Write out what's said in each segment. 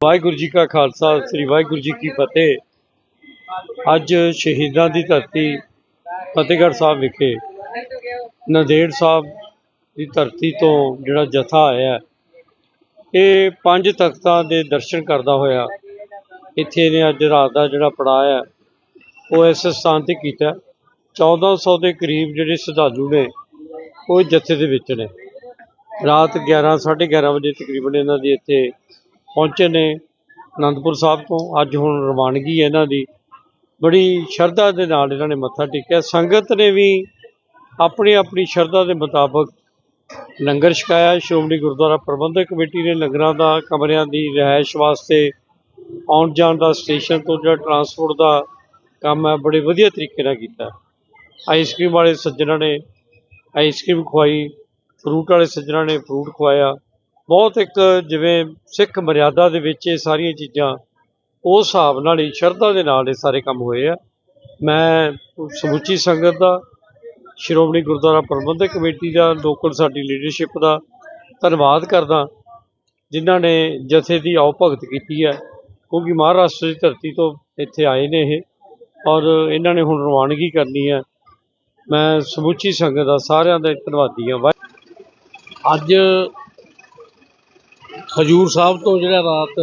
ਵਾਹਿਗੁਰੂ ਜੀ ਕਾ ਖਾਲਸਾ, ਸ੍ਰੀ ਵਾਹਿਗੁਰੂ ਜੀ ਕੀ ਫਤਿਹ। ਅੱਜ ਸ਼ਹੀਦਾਂ ਦੀ ਧਰਤੀ ਫਤਿਹਗੜ੍ਹ ਸਾਹਿਬ ਵਿਖੇ, ਨੰਦੇੜ ਸਾਹਿਬ ਦੀ ਧਰਤੀ ਤੋਂ ਜਿਹੜਾ ਜਥਾ ਆਇਆ, ਇਹ ਪੰਜ ਤਖਤਾਂ ਦੇ ਦਰਸ਼ਨ ਕਰਦਾ ਹੋਇਆ, ਇੱਥੇ ਇਹਨੇ ਅੱਜ ਰਾਤ ਦਾ ਜਿਹੜਾ ਪੜਾਅ ਹੈ, ਉਹ ਇਸ ਸਥਾਨ ਤੇ ਕੀਤਾ। 1400 ਦੇ ਕਰੀਬ ਜਿਹੜੇ ਸ਼ਰਧਾਲੂ ਨੇ, ਉਹ ਜਥੇ ਦੇ ਵਿੱਚ ਨੇ। ਰਾਤ 11 11:30 ਵਜੇ ਤਕਰੀਬਨ ਇਹਨਾਂ ਦੀ ਇੱਥੇ ਪਹੁੰਚੇ ਨੇ ਅਨੰਦਪੁਰ ਸਾਹਿਬ ਤੋਂ। ਅੱਜ ਹੁਣ ਰਵਾਨਗੀ ਹੈ ਇਹਨਾਂ ਦੀ। ਬੜੀ ਸ਼ਰਧਾ ਦੇ ਨਾਲ ਇਹਨਾਂ ਨੇ ਮੱਥਾ ਟੇਕਿਆ। ਸੰਗਤ ਨੇ ਵੀ ਆਪਣੀ ਆਪਣੀ ਸ਼ਰਧਾ ਦੇ ਮੁਤਾਬਕ ਲੰਗਰ ਛਕਾਇਆ। ਸ਼੍ਰੋਮਣੀ ਗੁਰਦੁਆਰਾ ਪ੍ਰਬੰਧਕ ਕਮੇਟੀ ਨੇ ਲੰਗਰਾਂ ਦਾ, ਕਮਰਿਆਂ ਦੀ ਰਿਹਾਇਸ਼ ਵਾਸਤੇ ਆਉਣ ਜਾਣ ਦਾ, ਸਟੇਸ਼ਨ ਤੋਂ ਜਿਹੜਾ ਟਰਾਂਸਪੋਰਟ ਦਾ ਕੰਮ ਹੈ, ਬੜੇ ਵਧੀਆ ਤਰੀਕੇ ਨਾਲ ਕੀਤਾ। ਆਈਸਕ੍ਰੀਮ ਵਾਲੇ ਸੱਜਣਾਂ ਨੇ ਆਈਸਕ੍ਰੀਮ ਖਵਾਈ, ਫਰੂਟ ਵਾਲੇ ਸੱਜਣਾਂ ਨੇ ਫਰੂਟ ਖਵਾਇਆ। ਬਹੁਤ ਇੱਕ ਜਿਵੇਂ ਸਿੱਖ ਮਰਿਆਦਾ ਦੇ ਵਿੱਚ ਇਹ ਸਾਰੀਆਂ ਚੀਜ਼ਾਂ ਉਸ ਹਿਸਾਬ ਨਾਲ ਹੀ, ਸ਼ਰਧਾ ਦੇ ਨਾਲ ਇਹ ਸਾਰੇ ਕੰਮ ਹੋਏ ਆ। ਮੈਂ ਸਮੁੱਚੀ ਸੰਗਤ ਦਾ, ਸ਼੍ਰੋਮਣੀ ਗੁਰਦੁਆਰਾ ਪ੍ਰਬੰਧਕ ਕਮੇਟੀ ਦਾ, ਲੋਕਲ ਸਾਡੀ ਲੀਡਰਸ਼ਿਪ ਦਾ ਧੰਨਵਾਦ ਕਰਦਾ, ਜਿਨ੍ਹਾਂ ਨੇ ਜਥੇ ਦੀ ਆਓ ਭਗਤ ਕੀਤੀ ਹੈ। ਕਿਉਂਕਿ ਮਹਾਰਾਸ਼ਟਰ ਦੀ ਧਰਤੀ ਤੋਂ ਇੱਥੇ ਆਏ ਨੇ ਇਹ, ਔਰ ਇਹਨਾਂ ਨੇ ਹੁਣ ਰਵਾਨਗੀ ਕਰਨੀ ਹੈ। ਮੈਂ ਸਮੁੱਚੀ ਸੰਗਤ ਦਾ ਸਾਰਿਆਂ ਦਾ ਧੰਨਵਾਦੀ ਹਾਂ। ਵਾਹਿ- ਅੱਜ ਹਜੂਰ ਸਾਹਿਬ ਤੋਂ ਜਿਹੜਾ ਰਾਤ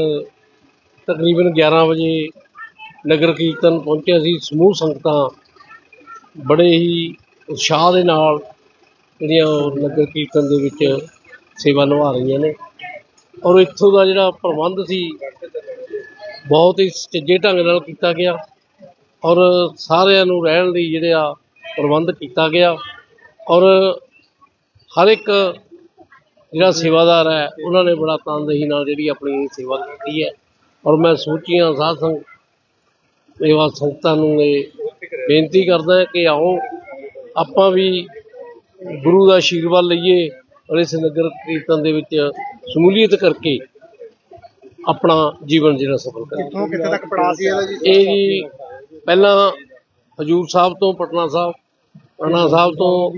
ਤਕਰੀਬਨ 11 ਵਜੇ ਨਗਰ ਕੀਰਤਨ ਪਹੁੰਚਿਆ ਸੀ, ਸਮੂਹ ਸੰਗਤਾਂ ਬੜੇ ਹੀ ਉਤਸ਼ਾਹ ਦੇ ਨਾਲ ਜਿਹੜੀਆਂ ਉਹ ਨਗਰ ਕੀਰਤਨ ਦੇ ਵਿੱਚ ਸੇਵਾ ਨਿਭਾ ਰਹੀਆਂ ਨੇ ਔਰ ਇੱਥੋਂ ਦਾ ਜਿਹੜਾ ਪ੍ਰਬੰਧ ਸੀ, ਬਹੁਤ ਹੀ ਸੁਚੱਜੇ ਢੰਗ ਨਾਲ ਕੀਤਾ ਗਿਆ ਔਰ ਸਾਰਿਆਂ ਨੂੰ ਰਹਿਣ ਲਈ ਜਿਹੜਾ ਪ੍ਰਬੰਧ ਕੀਤਾ ਗਿਆ ਔਰ ਹਰ ਇੱਕ ਜਿਹੜਾ ਸੇਵਾਦਾਰ ਹੈ ਉਹਨਾਂ ਨੇ ਬੜਾ ਤਨਦੇਹੀ ਨਾਲ ਜਿਹੜੀ ਆਪਣੀ ਸੇਵਾ ਕੀਤੀ ਹੈ। ਔਰ ਮੈਂ ਸੋਚੀਆਂ ਸਾਧ ਸੰਗ ਸੇਵਾ ਸੰਗਤਾਂ ਨੂੰ ਇਹ ਬੇਨਤੀ ਕਰਦਾ ਹਾਂ ਕਿ ਆਓ ਆਪਾਂ ਵੀ ਗੁਰੂ ਦਾ ਆਸ਼ੀਰਵਾਦ ਲਈਏ ਔਰ ਇਸ ਨਗਰ ਕੀਰਤਨ ਦੇ ਵਿੱਚ ਸ਼ਮੂਲੀਅਤ ਕਰਕੇ ਆਪਣਾ ਜੀਵਨ ਜਿਹੜਾ ਸਫਲ ਕਰੀਏ। ਕਿੱਥੋਂ ਕਿੱਥੇ ਤੱਕ ਪੜਾ ਸੀ ਇਹਦਾ ਜੀ? ਇਹ ਜੀ ਪਹਿਲਾਂ ਹਜੂਰ ਸਾਹਿਬ ਤੋਂ ਪਟਨਾ ਸਾਹਿਬ ਪਟਨਾ ਸਾਹਿਬ ਤੋਂ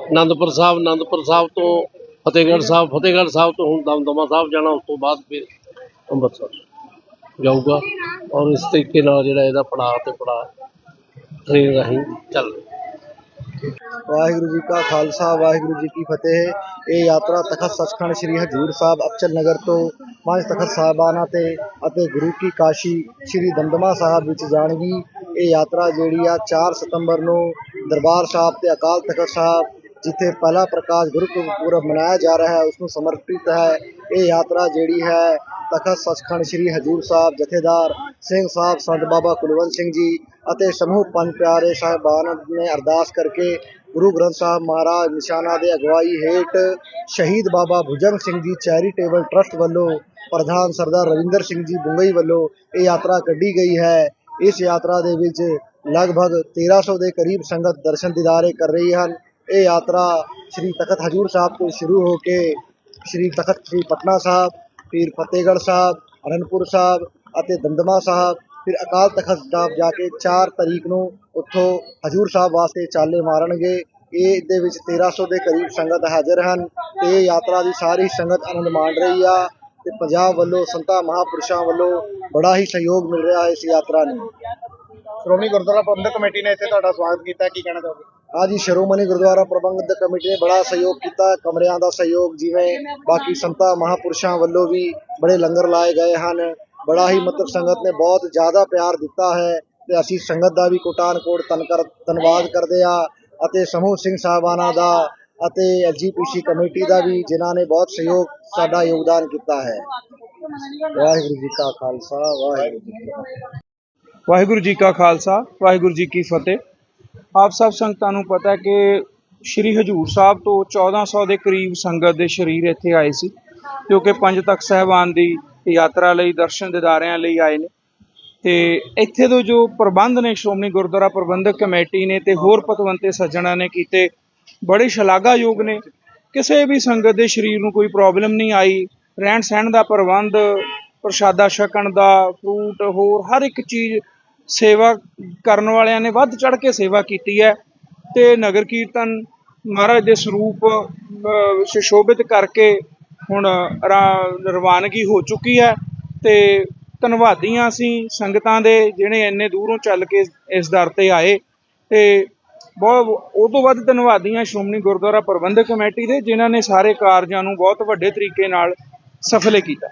ਆਨੰਦਪੁਰ ਸਾਹਿਬ ਆਨੰਦਪੁਰ ਸਾਹਿਬ ਤੋਂ ਫਤਿਹਗੜ੍ਹ ਸਾਹਿਬ ਫਤਿਹਗੜ੍ਹ ਸਾਹਿਬ ਤੋਂ ਹੁਣ ਦਮਦਮਾ ਸਾਹਿਬ ਜਾਣਾ, ਉਸ ਤੋਂ ਬਾਅਦ ਫਿਰ ਅੰਮ੍ਰਿਤਸਰ ਜਾਊਗਾ। ਔਰ ਇਸ ਤਰੀਕੇ ਨਾਲ ਜਿਹੜਾ ਇਹਦਾ ਪੜਾਅ ਤੇ ਪੜਾਅ ਟ੍ਰੇਨ ਰਾਹੀਂ ਚੱਲ ਰਿਹਾ। ਵਾਹਿਗੁਰੂ ਜੀ ਕਾ ਖਾਲਸਾ, ਵਾਹਿਗੁਰੂ ਜੀ ਕੀ ਫਤਿਹ। ਇਹ ਯਾਤਰਾ ਤਖਤ ਸੱਚਖੰਡ ਸ੍ਰੀ ਹਜੂਰ ਸਾਹਿਬ ਅਬਚਲ ਨਗਰ ਤੋਂ ਪੰਜ ਤਖਤ ਸਾਹਿਬਾਨਾਂ ਤੇ ਅਤੇ ਗੁਰੂ ਕੀ ਕਾਸ਼ੀ ਸ੍ਰੀ ਦਮਦਮਾ ਸਾਹਿਬ ਵਿੱਚ ਜਾਣਗੀ। ਇਹ ਯਾਤਰਾ ਜਿਹੜੀ ਆ 4 ਸਤੰਬਰ ਨੂੰ ਦਰਬਾਰ ਸਾਹਿਬ ਤੇ ਅਕਾਲ ਤਖਤ ਸਾਹਿਬ ਜਿੱਥੇ ਪਹਿਲਾ ਪ੍ਰਕਾਸ਼ ਗੁਰਪੁਰਬ ਮਨਾਇਆ ਜਾ ਰਿਹਾ ਹੈ ਉਸ ਨੂੰ ਸਮਰਪਿਤ ਹੈ। ਇਹ ਯਾਤਰਾ ਜਿਹੜੀ ਹੈ, ਤਖਤ ਸੱਚਖੰਡ ਸ੍ਰੀ ਹਜੂਰ ਸਾਹਿਬ ਜਥੇਦਾਰ ਸਿੰਘ ਸਾਹਿਬ ਸੰਤ ਬਾਬਾ ਕੁਲਵੰਤ ਸਿੰਘ ਜੀ ਅਤੇ ਸਮੂਹ ਪੰਜ ਪਿਆਰੇ ਸਾਹਿਬਾਨ ਨੇ ਅਰਦਾਸ ਕਰਕੇ ਗੁਰੂ ਗ੍ਰੰਥ ਸਾਹਿਬ ਮਹਾਰਾਜ ਨਿਸ਼ਾਨਾ ਦੇ ਅਗਵਾਈ ਹੇਠ ਸ਼ਹੀਦ ਬਾਬਾ ਭੁਜੰਗ ਸਿੰਘ ਜੀ ਚੈਰੀਟੇਬਲ ਟਰਸਟ ਵੱਲੋਂ ਪ੍ਰਧਾਨ ਸਰਦਾਰ ਰਵਿੰਦਰ ਸਿੰਘ ਜੀ ਬੁੰਗਈ ਵੱਲੋਂ ਇਹ ਯਾਤਰਾ ਕੱਢੀ ਗਈ ਹੈ। ਇਸ ਯਾਤਰਾ ਦੇ ਵਿੱਚ ਲਗਭਗ 1300 ਦੇ ਕਰੀਬ ਸੰਗਤ ਦਰਸ਼ਨ ਦਿਦਾਰੇ ਕਰ ਰਹੀ ਹਨ। ਇਹ ਯਾਤਰਾ ਸ੍ਰੀ ਤਖਤ ਹਜੂਰ ਸਾਹਿਬ ਤੋਂ ਸ਼ੁਰੂ ਹੋ ਕੇ ਸ੍ਰੀ ਤਖਤ ਸ੍ਰੀ ਪਟਨਾ ਸਾਹਿਬ, ਫਿਰ ਫਤਿਹਗੜ੍ਹ ਸਾਹਿਬ, ਅਨੰਦਪੁਰ ਸਾਹਿਬ ਅਤੇ ਦੰਦਮਾ ਸਾਹਿਬ, ਫਿਰ ਅਕਾਲ ਤਖਤ ਸਾਹਿਬ ਜਾ ਕੇ 4 ਤਰੀਕ ਨੂੰ ਉੱਥੋਂ ਹਜੂਰ ਸਾਹਿਬ ਵਾਸਤੇ ਚਾਲੇ ਮਾਰਨਗੇ। ਇਹ ਦੇ ਵਿੱਚ 1300 ਦੇ ਕਰੀਬ ਸੰਗਤ ਹਾਜ਼ਰ ਹਨ ਤੇ ਇਹ ਯਾਤਰਾ ਦੀ ਸਾਰੀ ਸੰਗਤ ਆਨੰਦ ਮਾਣ ਰਹੀ ਆ ਤੇ ਪੰਜਾਬ ਵੱਲੋਂ ਸੰਤਾਂ ਮਹਾਪੁਰਸ਼ਾਂ ਵੱਲੋਂ ਬੜਾ ਹੀ ਸਹਿਯੋਗ ਮਿਲ ਰਿਹਾ ਹੈ ਇਸ ਯਾਤਰਾ ਨੂੰ। ਸ਼੍ਰੋਮਣੀ ਗੁਰਦੁਆਰਾ ਪ੍ਰਬੰਧਕ ਕਮੇਟੀ ਨੇ ਇੱਥੇ ਤੁਹਾਡਾ ਸਵਾਗਤ ਕੀਤਾ, ਕੀ ਕਹਿਣਾ ਚਾਹੋਗੇ? ਅੱਜ ਹੀ ਸ਼੍ਰੋਮਣੀ ਗੁਰਦੁਆਰਾ ਪ੍ਰਬੰਧਕ ਕਮੇਟੀ ਨੇ ਬੜਾ ਸਹਿਯੋਗ ਕੀਤਾ। ਕਮਰਿਆਂ ਦਾ ਸਹਿਯੋਗ ਜਿਵੇਂ ਬਾਕੀ ਸੰਤਾਂ, ਮਹਾਪੁਰਸ਼ਾਂ ਵੱਲੋਂ ਵੀ ਬੜੇ ਲੰਗਰ ਲਾਏ ਗਏ ਹਨ। ਬੜਾ ਹੀ ਮਤਲਬ ਸੰਗਤ ਨੇ ਬਹੁਤ ਜ਼ਿਆਦਾ ਪਿਆਰ ਦਿੱਤਾ ਹੈ ਤੇ ਅਸੀਂ ਸੰਗਤ ਦਾ ਵੀ ਕੋਟਾਨ ਕੋਟ ਧੰਨਕਰ ਧੰਨਵਾਦ ਕਰਦੇ ਆ ਅਤੇ ਸਮੂਹ ਸਿੰਘ ਸਾਹਿਬਾਨਾਂ ਦਾ ਅਤੇ ਐਲਜੀਪੀਸੀ ਕਮੇਟੀ ਦਾ ਵੀ ਜਿਨ੍ਹਾਂ ਨੇ ਬਹੁਤ ਸਹਿਯੋਗ ਸਾਡਾ ਯੋਗਦਾਨ ਕੀਤਾ ਹੈ। ਵਾਹਿਗੁਰੂ ਜੀ ਕਾ ਖਾਲਸਾ, ਵਾਹਿਗੁਰੂ ਜੀ ਕੀ ਫਤਿਹ। ਵਾਹਿਗੁਰੂ ਜੀ ਕਾ ਖਾਲਸਾ, ਵਾਹਿਗੁਰੂ ਜੀ ਕੀ ਫਤਿਹ। ਆਪ ਸਭ ਸੰਗਤਾਂ ਨੂੰ ਪਤਾ ਹੈ ਕਿ ਸ੍ਰੀ ਹਜੂਰ ਸਾਹਿਬ ਤੋਂ 1400 ਦੇ ਕਰੀਬ ਸੰਗਤ ਦੇ ਸ਼ਰੀਰ ਇੱਥੇ ਆਏ ਸੀ, ਜੋ ਕਿ ਪੰਜ ਤਖਤ ਸਹਿਬਾਨ ਦੀ ਯਾਤਰਾ ਲਈ, ਦਰਸ਼ਨ ਦਿਦਾਰਿਆਂ ਲਈ ਆਏ ਨੇ। ਤੇ ਇੱਥੇ ਤੋਂ ਜੋ ਪ੍ਰਬੰਧ ਨੇ, ਸ਼੍ਰੋਮਣੀ ਗੁਰਦੁਆਰਾ ਪ੍ਰਬੰਧਕ ਕਮੇਟੀ ਨੇ ਤੇ ਹੋਰ ਪਤਵੰਤੇ ਸੱਜਣਾ ਨੇ ਕੀਤੇ, ਬੜੇ ਸ਼ਲਾਘਾਯੋਗ ਨੇ। ਕਿਸੇ ਵੀ ਸੰਗਤ ਦੇ ਸਰੀਰ ਨੂੰ ਕੋਈ ਪ੍ਰੋਬਲਮ ਨਹੀਂ ਆਈ। ਰਹਿਣ ਸਹਿਣ ਦਾ ਪ੍ਰਬੰਧ, ਪ੍ਰਸ਼ਾਦਾ ਛਕਣ ਦਾ, ਫਰੂਟ, ਹੋਰ ਹਰ ਇੱਕ ਚੀਜ਼ ਸੇਵਾ ਕਰਨ ਵਾਲਿਆਂ ਨੇ ਵੱਧ ਚੜ ਕੇ ਸੇਵਾ ਕੀਤੀ ਹੈ ਤੇ ਨਗਰ ਕੀਰਤਨ ਮਹਾਰਾਜ ਦੇ ਸਰੂਪ ਅਹ, ਸੁਸ਼ੋਭਿਤ ਕਰਕੇ ਹੁਣ ਰਵਾਨਗੀ ਹੋ ਚੁੱਕੀ ਹੈ ਤੇ ਧੰਨਵਾਦੀਆਂ ਅਸੀਂ ਸੰਗਤਾਂ ਦੇ ਜਿਹੜੇ ਇੰਨੇ ਦੂਰੋਂ ਚੱਲ ਕੇ ਇਸ ਦਰ ਤੇ ਆਏ ਤੇ ਬਹੁਤ ਉਹ ਤੋਂ ਵੱਧ ਧੰਨਵਾਦੀਆਂ ਸ਼੍ਰੋਮਣੀ ਗੁਰਦੁਆਰਾ ਪ੍ਰਬੰਧਕ ਕਮੇਟੀ ਦੇ ਜਿਨ੍ਹਾਂ ਨੇ ਸਾਰੇ ਕਾਰਜਾਂ ਨੂੰ ਬਹੁਤ ਵੱਡੇ ਤਰੀਕੇ ਨਾਲ ਸਫਲੇ ਕੀਤਾ।